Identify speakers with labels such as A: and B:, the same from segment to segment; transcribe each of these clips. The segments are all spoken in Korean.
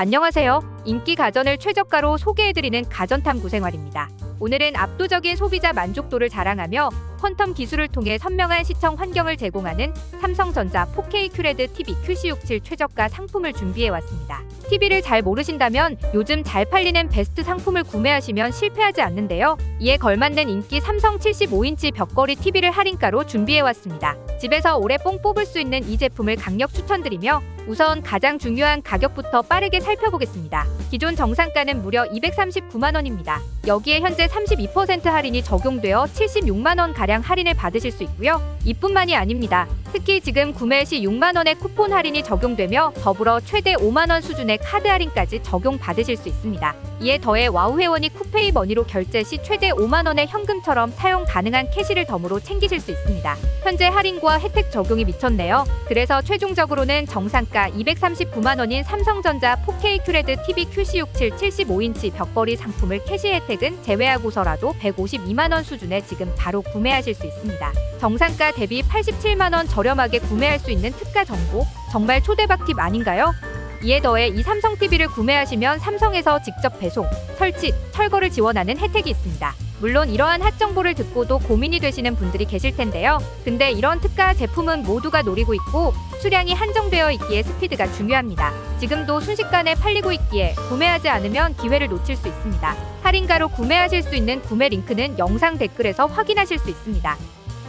A: 안녕하세요. 인기 가전을 최저가로 소개해드리는 가전탐구 생활입니다. 오늘은 압도적인 소비자 만족도를 자랑하며 퀀텀 기술을 통해 선명한 시청 환경을 제공하는 삼성전자 4K QLED TV QC67 최저가 상품을 준비해왔습니다. TV를 잘 모르신다면 요즘 잘 팔리는 베스트 상품을 구매하시면 실패하지 않는데요. 이에 걸맞는 인기 삼성 75인치 벽걸이 TV를 할인가로 준비해왔습니다. 집에서 오래 뽕 뽑을 수 있는 이 제품을 강력 추천드리며 우선 가장 중요한 가격부터 빠르게 살펴보겠습니다. 기존 정상가는 무려 239만 원입니다. 여기에 현재 32% 할인이 적용되어 76만 원 가량 할인을 받으실 수 있고요. 이뿐만이 아닙니다. 특히 지금 구매 시 6만 원의 쿠폰 할인이 적용되며 더불어 최대 5만 원 수준의 카드 할인까지 적용받으실 수 있습니다. 이에 더해 와우 회원이 쿠페이 머니로 결제 시 최대 5만 원의 현금처럼 사용 가능한 캐시를 덤으로 챙기실 수 있습니다. 현재 할인과 혜택 적용이 미쳤네요. 그래서 최종적으로는 정상가 239만 원인 삼성전자 4K QLED TV QC67 75인치 벽걸이 상품을 캐시 혜택은 제외하고서라도 152만 원 수준에 지금 바로 구매하실 수 있습니다. 정상가 대비 87만 원 저렴하게 구매할 수 있는 특가 정보 정말 초대박 팁 아닌가요? 이에 더해 이 삼성 TV를 구매하시면 삼성에서 직접 배송, 설치, 철거를 지원하는 혜택이 있습니다. 물론 이러한 핫 정보를 듣고도 고민이 되시는 분들이 계실 텐데요. 근데 이런 특가 제품은 모두가 노리고 있고 수량이 한정되어 있기에 스피드가 중요합니다. 지금도 순식간에 팔리고 있기에 구매하지 않으면 기회를 놓칠 수 있습니다. 할인가로 구매하실 수 있는 구매 링크는 영상 댓글에서 확인하실 수 있습니다.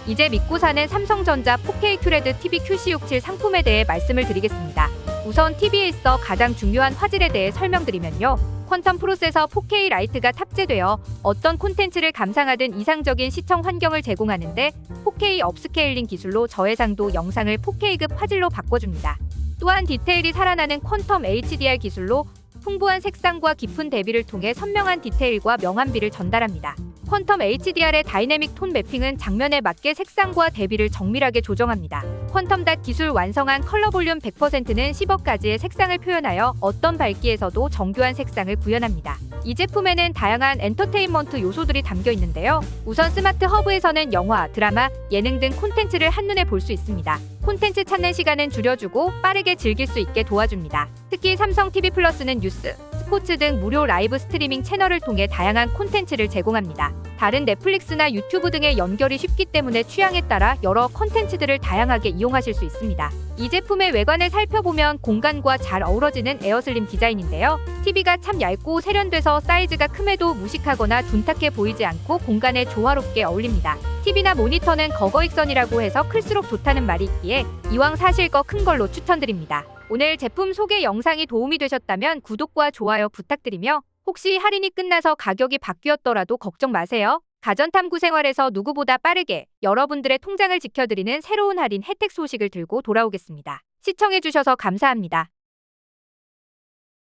A: 이제 믿고 사는 삼성전자 4K QLED TV QC67 상품에 대해 말씀을 드리겠습니다. 우선 TV에 있어 가장 중요한 화질에 대해 설명드리면요. 퀀텀 프로세서 4K 라이트가 탑재되어 어떤 콘텐츠를 감상하든 이상적인 시청 환경을 제공하는데 4K 업스케일링 기술로 저해상도 영상을 4K급 화질로 바꿔줍니다. 또한 디테일이 살아나는 퀀텀 HDR 기술로 풍부한 색상과 깊은 대비를 통해 선명한 디테일과 명암비를 전달합니다. 퀀텀 HDR의 다이내믹 톤 매핑은 장면에 맞게 색상과 대비를 정밀하게 조정합니다. 퀀텀 닷 기술 완성한 컬러 볼륨 100%는 10억 가지의 색상을 표현하여 어떤 밝기에서도 정교한 색상을 구현합니다. 이 제품에는 다양한 엔터테인먼트 요소들이 담겨 있는데요. 우선 스마트 허브에서는 영화, 드라마, 예능 등 콘텐츠를 한눈에 볼 수 있습니다. 콘텐츠 찾는 시간은 줄여주고 빠르게 즐길 수 있게 도와줍니다. 특히 삼성 TV 플러스는 뉴스, 스포츠 등 무료 라이브 스트리밍 채널을 통해 다양한 콘텐츠를 제공합니다. 다른 넷플릭스나 유튜브 등의 연결이 쉽기 때문에 취향에 따라 여러 콘텐츠들을 다양하게 이용하실 수 있습니다. 이 제품의 외관을 살펴보면 공간과 잘 어우러지는 에어슬림 디자인인데요. TV가 참 얇고 세련돼서 사이즈가 큼에도 무식하거나 둔탁해 보이지 않고 공간에 조화롭게 어울립니다. TV나 모니터는 거거익선이라고 해서 클수록 좋다는 말이 있기에 이왕 사실 거 큰 걸로 추천드립니다. 오늘 제품 소개 영상이 도움이 되셨다면 구독과 좋아요 부탁드리며 혹시 할인이 끝나서 가격이 바뀌었더라도 걱정 마세요. 가전탐구 생활에서 누구보다 빠르게 여러분들의 통장을 지켜드리는 새로운 할인 혜택 소식을 들고 돌아오겠습니다. 시청해주셔서 감사합니다.